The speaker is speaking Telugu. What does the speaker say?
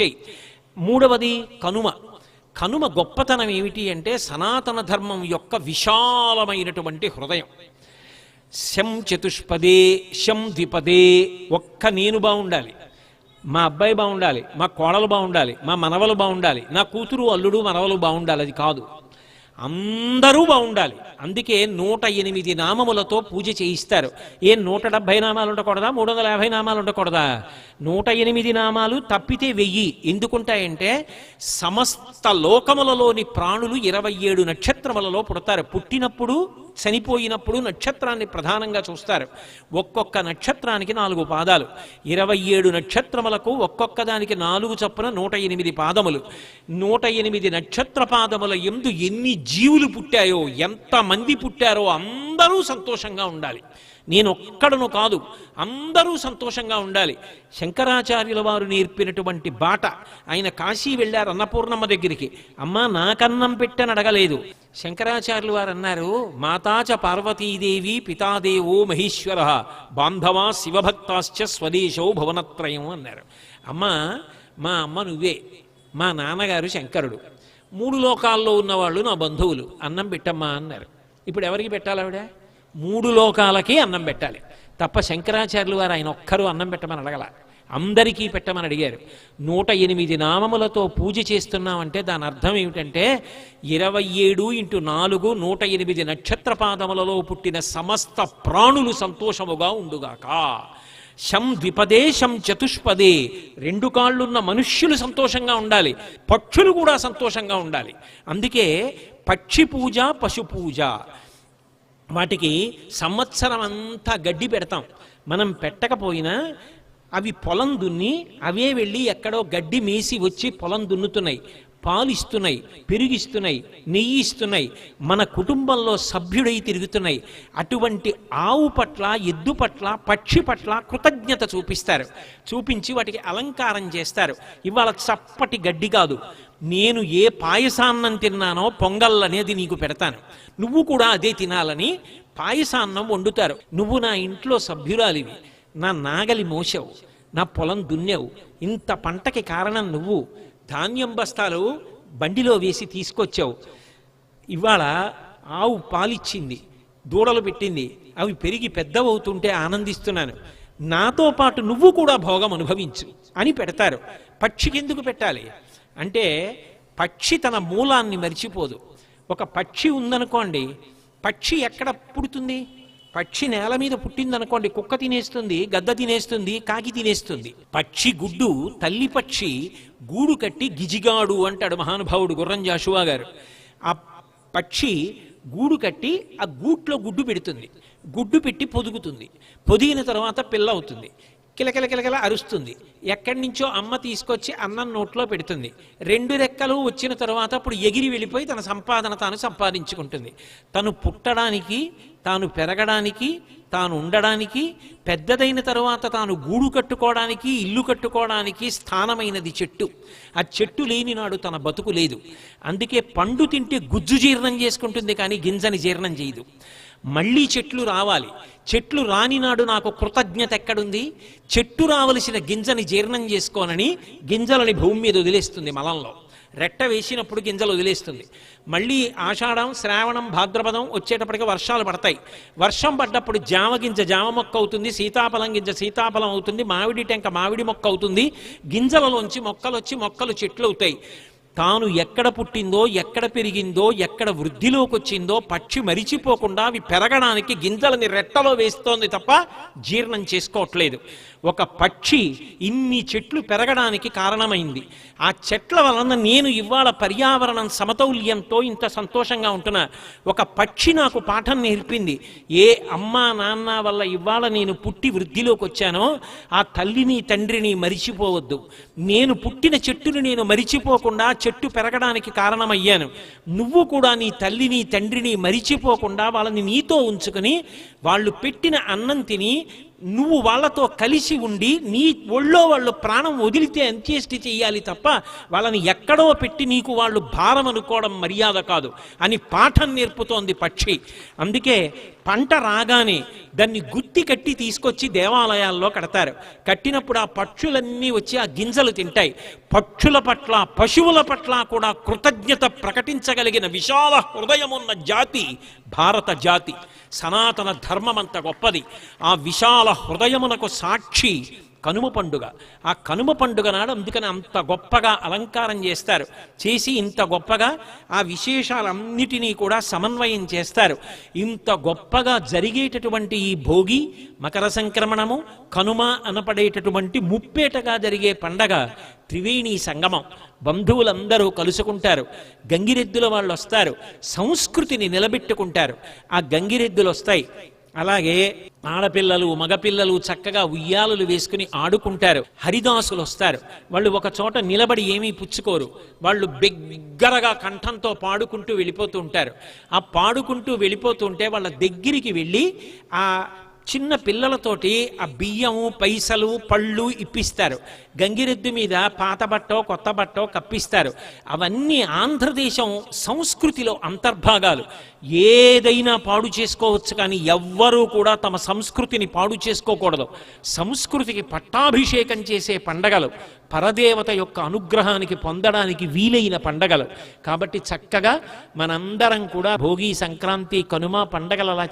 చెయ్యి మూడవది కనుమ. కనుమ గొప్పతనం ఏమిటి అంటే సనాతన ధర్మం యొక్క విశాలమైనటువంటి హృదయం. శం చతుష్పదే శం ద్విపదే ఒక్క నేను బాగుండాలి మా అబ్బాయి బాగుండాలి మా కోడలు బాగుండాలి మా మనవలు బాగుండాలి నా కూతురు అల్లుడు మనవలు బాగుండాలి అది కాదు. అందరూ బాగుండాలి అందుకే నూట ఎనిమిది నామములతో పూజ చేయిస్తారు. ఏ నూట డెబ్భై నామాలు ఉండకూడదా? మూడు వందల యాభై నామాలు ఉండకూడదా? నూట ఎనిమిది నామాలు తప్పితే వెయ్యి. ఎందుకుంటాయంటే సమస్త లోకములలోని ప్రాణులు ఇరవై ఏడు నక్షత్రములలో పుడతారు. పుట్టినప్పుడు చనిపోయినప్పుడు నక్షత్రాన్ని ప్రధానంగా చూస్తారు. ఒక్కొక్క నక్షత్రానికి నాలుగు పాదాలు. ఇరవై ఏడు నక్షత్రములకు ఒక్కొక్క దానికి నాలుగు చొప్పున నూట ఎనిమిది పాదములు. నూట ఎనిమిది నక్షత్ర పాదముల ఎందు ఎన్ని జీవులు పుట్టాయో ఎంతమంది పుట్టారో అందరూ సంతోషంగా ఉండాలి. నేను ఒక్కడను కాదు అందరూ సంతోషంగా ఉండాలి. శంకరాచార్యుల వారు నేర్పినటువంటి బాట. ఆయన కాశీ వెళ్ళారు అన్నపూర్ణమ్మ దగ్గరికి. అమ్మా నాకన్నం పెట్టని అడగలేదు. శంకరాచార్యులు వారు అన్నారు మాతాచ పార్వతీదేవి పితాదేవో మహేశ్వర బాంధవా శివభక్తాశ్చ స్వదేశో భువనత్రయం అన్నారు. అమ్మా మా అమ్మ నువ్వే మా నాన్నగారు శంకరుడు. మూడు లోకాల్లో ఉన్నవాళ్ళు నా బంధువులు. అన్నం పెట్టమ్మా అన్నారు. ఇప్పుడు ఎవరికి పెట్టాలి ఆవిడ మూడు లోకాలకి అన్నం పెట్టాలి. తప్ప శంకరాచార్యులు వారు ఆయన ఒక్కరూ అన్నం పెట్టమని అడగల. అందరికీ పెట్టమని అడిగారు. నూట ఎనిమిది నామములతో పూజ చేస్తున్నామంటే దాని అర్థం ఏమిటంటే ఇరవై ఏడు ఇంటూ నాలుగు నూట ఎనిమిది నక్షత్ర పాదములలో పుట్టిన సమస్త ప్రాణులు సంతోషముగా ఉండుగాక. శం ద్విపదే శం చతుష్పదే రెండు కాళ్ళున్న మనుష్యులు సంతోషంగా ఉండాలి. పక్షులు కూడా సంతోషంగా ఉండాలి. అందుకే పక్షి పూజ పశు పూజ. వాటికి సంవత్సరం అంతా గడ్డి పెడతాం. మనం పెట్టకపోయినా అవి పొలం దున్ని అవే వెళ్ళి ఎక్కడో గడ్డి మేసి వచ్చి పొలం దున్నుతున్నాయి. పాలిస్తున్నాయి పెరిగిస్తున్నాయి నెయ్యి ఇస్తున్నాయి మన కుటుంబంలో సభ్యుడై తిరుగుతున్నాయి. అటువంటి ఆవు పట్ల ఎద్దు పట్ల పక్షి పట్ల కృతజ్ఞత చూపిస్తారు. చూపించి వాటికి అలంకారం చేస్తారు. ఇవాళ చప్పటి గడ్డి కాదు. నేను ఏ పాయసాన్నం తిన్నానో పొంగల్ అనేది నీకు పెడతాను. నువ్వు కూడా అదే తినాలని పాయసాన్నం వండుతారు. నువ్వు నా ఇంట్లో సభ్యురాలివి. నా నాగలి మోసావు నా పొలం దున్నావు. ఇంత పంటకి కారణం నువ్వు. ధాన్యం బస్తాలు బండిలో వేసి తీసుకొచ్చావు. ఇవాళ ఆవు పాలిచ్చింది దూడలు పెట్టింది అవి పెరిగి పెద్దవవుతుంటే ఆనందిస్తున్నాను. నాతో పాటు నువ్వు కూడా భోగం అనుభవించు అని పెడతారు. పక్షికి ఎందుకు పెట్టాలి? అంటే పక్షి తన మూలాన్ని మరిచిపోదు. ఒక పక్షి ఉందనుకోండి పక్షి ఎక్కడ పుడుతుంది? పక్షి నేల మీద పుట్టిందనుకోండి కుక్క తినేస్తుంది గద్ద తినేస్తుంది కాకి తినేస్తుంది. పక్షి గుడ్డు తల్లి పక్షి గూడు కట్టి గిజిగాడు అంటాడు మహానుభావుడు గుర్రం జాషువా గారు. ఆ పక్షి గూడు కట్టి ఆ గూట్లో గుడ్డు పెడుతుంది. గుడ్డు పెట్టి పొదుగుతుంది. పొదిగిన తర్వాత పిల్ల అవుతుంది. కిలకిల కిలకిల అరుస్తుంది. ఎక్కడి నుంచో అమ్మ తీసుకొచ్చి అన్నం నోట్లో పెడుతుంది. రెండు రెక్కలు వచ్చిన తర్వాత అప్పుడు ఎగిరి వెళ్ళిపోయి తన సంపాదన తాను సంపాదించుకుంటుంది. తను పుట్టడానికి తాను పెరగడానికి తాను ఉండడానికి పెద్దదైన తర్వాత తాను గూడు కట్టుకోవడానికి ఇల్లు కట్టుకోవడానికి స్థానమైనది చెట్టు. ఆ చెట్టు లేని నాడు తన బతుకు లేదు. అందుకే పండు తింటే గుజ్జు జీర్ణం చేసుకుంటుంది కానీ గింజని జీర్ణం చేయదు. మళ్ళీ చెట్లు రావాలి. చెట్లు రానినాడు నాకు కృతజ్ఞత ఎక్కడుంది? చెట్టు రావలసిన గింజని జీర్ణం చేసుకోనని గింజలని భూమి మీద వదిలేస్తుంది మలంలో. రెట్ట వేసినప్పుడు గింజలు వదిలేస్తుంది. మళ్ళీ ఆషాఢం శ్రావణం భాద్రపదం వచ్చేటప్పటికి వర్షాలు పడతాయి. వర్షం పడ్డప్పుడు జామ గింజ జామ మొక్క అవుతుంది సీతాఫలం గింజ సీతాఫలం అవుతుంది మామిడి టెంక మామిడి మొక్క అవుతుంది. గింజలలోంచి మొక్కలు వచ్చి మొక్కలు చెట్లు అవుతాయి. తాను ఎక్కడ పుట్టిందో ఎక్కడ పెరిగిందో ఎక్కడ వృద్ధిలోకి వచ్చిందో పక్షి మరిచిపోకుండా అవి పెరగడానికి గింజలని రెట్టలో వేస్తోంది తప్ప జీర్ణం చేసుకోవట్లేదు. ఒక పక్షి ఇన్ని చెట్లు పెరగడానికి కారణమైంది. ఆ చెట్ల వలన నేను ఇవాళ పర్యావరణం సమతౌల్యంతో ఇంత సంతోషంగా ఉంటున్నా. ఒక పక్షి నాకు పాఠం నేర్పింది. ఏ అమ్మా నాన్న వల్ల ఇవాళ నేను పుట్టి వృద్ధిలోకి వచ్చానో ఆ తల్లిని తండ్రిని మరిచిపోవద్దు. నేను పుట్టిన చెట్టును నేను మరిచిపోకుండా చెట్టు పెరగడానికి కారణమయ్యాను. నువ్వు కూడా నీ తల్లిని తండ్రిని మరిచిపోకుండా వాళ్ళని నీతో ఉంచుకొని వాళ్ళు పెట్టిన అన్నం తిని నువ్వు వాళ్ళతో కలిసి ఉండి నీ ఒళ్ళో వాళ్ళు ప్రాణం వదిలితే అంత్యేష్టి చేయాలి తప్ప వాళ్ళని ఎక్కడో పెట్టి నీకు వాళ్ళు భారం అనుకోవడం మర్యాద కాదు అని పాఠం నేర్పుతోంది పక్షి. అందుకే పంట రాగానే దాన్ని గుత్తి కట్టి తీసుకొచ్చి దేవాలయాల్లో కడతారు. కట్టినప్పుడు ఆ పక్షులన్నీ వచ్చి ఆ గింజలు తింటాయి. పక్షుల పట్ల పశువుల పట్ల కూడా కృతజ్ఞత ప్రకటించగలిగిన విశాల హృదయమున్న జాతి భారత జాతి. సనాతన ధర్మం అంత గొప్పది. ఆ విశాల హృదయమునకు సాక్షి కనుమ పండుగ. ఆ కనుమ పండుగ నాడు అందుకని అంత గొప్పగా అలంకారం చేస్తారు. చేసి ఇంత గొప్పగా ఆ విశేషాలన్నిటినీ కూడా సమన్వయం చేస్తారు. ఇంత గొప్పగా జరిగేటటువంటి ఈ భోగి మకర సంక్రమణము కనుమ అనపడేటటువంటి ముప్పేటగా జరిగే పండగ త్రివేణి సంగమం. బంధువులందరూ కలుసుకుంటారు. గంగిరెద్దుల వాళ్ళు వస్తారు. సంస్కృతిని నిలబెట్టుకుంటారు. ఆ గంగిరెద్దులు వస్తాయి అలాగే ఆడపిల్లలు మగపిల్లలు చక్కగా ఉయ్యాలలు వేసుకుని ఆడుకుంటారు. హరిదాసులు వస్తారు. వాళ్ళు ఒక చోట నిలబడి ఏమీ పుచ్చుకోరు. వాళ్ళు బిగ్గరగా కంఠంతో పాడుకుంటూ వెళ్ళిపోతూ ఉంటారు. ఆ పాడుకుంటూ వెళ్ళిపోతుంటే వాళ్ళ దగ్గరికి వెళ్ళి ఆ చిన్న పిల్లలతోటి ఆ బియ్యం పైసలు పళ్ళు ఇప్పిస్తారు. గంగిరెద్దు మీద పాత బట్టో కొత్త బట్టో కప్పిస్తారు. అవన్నీ ఆంధ్రదేశం సంస్కృతిలో అంతర్భాగాలు. ఏదైనా పాడు చేసుకోవచ్చు కానీ ఎవ్వరూ కూడా తమ సంస్కృతిని పాడు చేసుకోకూడదు. సంస్కృతికి పట్టాభిషేకం చేసే పండగలు పరదేవత యొక్క అనుగ్రహానికి పొందడానికి వీలైన పండగలు. కాబట్టి చక్కగా మనందరం కూడా భోగి సంక్రాంతి కనుమ పండగలు అలా